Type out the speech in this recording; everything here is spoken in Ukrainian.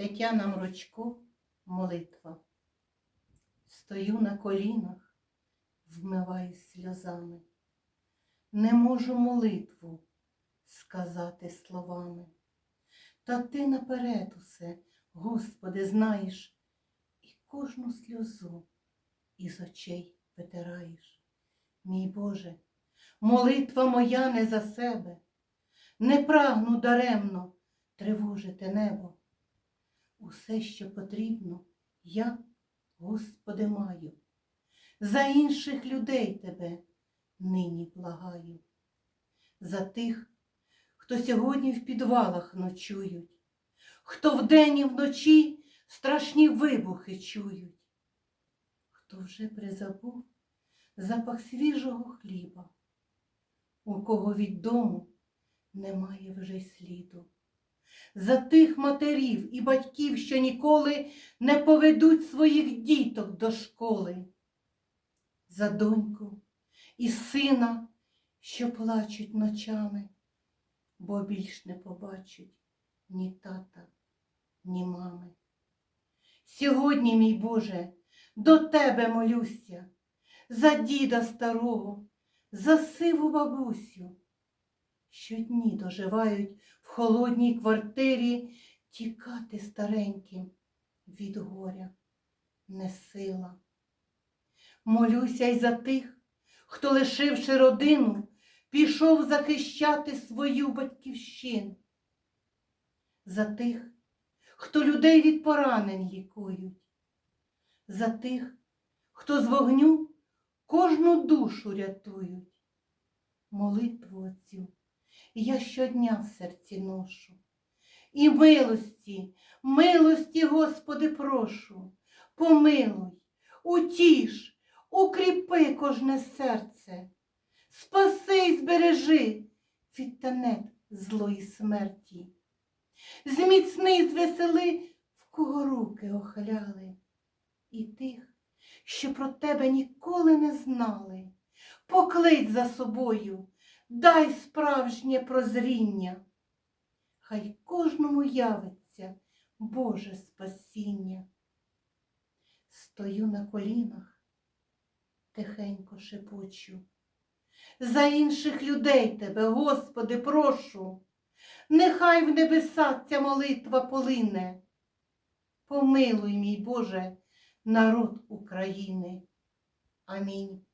Тетяна Мрочко, молитва. Стою на колінах, вмиваюсь сльозами. Не можу молитву сказати словами. Та ти наперед усе, Господи, знаєш, і кожну сльозу із очей витираєш. Мій Боже, молитва моя не за себе, не прагну даремно тривожити небо. Усе, що потрібно, я, Господи, маю. За інших людей Тебе нині благаю. За тих, хто сьогодні в підвалах ночують, хто вдень і вночі страшні вибухи чують, хто вже призабув запах свіжого хліба, у кого від дому немає вже сліду за тих матерів і батьків, що ніколи не поведуть своїх діток до школи, за доньку і сина, що плачуть ночами, бо більш не побачать ні тата, ні мами. Сьогодні, мій Боже, до Тебе молюся, за діда старого, за сиву бабусю. Щодні доживають в холодній квартирі тікати стареньким від горя не сила. Молюся й за тих, хто, лишивши родину, пішов захищати свою батьківщину. За тих, хто людей від поранень лікують, за тих, хто з вогню кожну душу рятують. Молитву оцю я щодня в серці ношу. І милості, милості, Господи, прошу, помилуй, утіш, укріпи кожне серце, спаси й збережи від тенет злої смерті. Зміцни й звесели, в кого руки охляли, і тих, що про тебе ніколи не знали, поклич за собою дай справжнє прозріння. Хай кожному явиться Боже спасіння. Стою на колінах, тихенько шепочу. За інших людей тебе, Господи, прошу, нехай в небесах ця молитва полине. Помилуй, мій Боже, народ України. Амінь.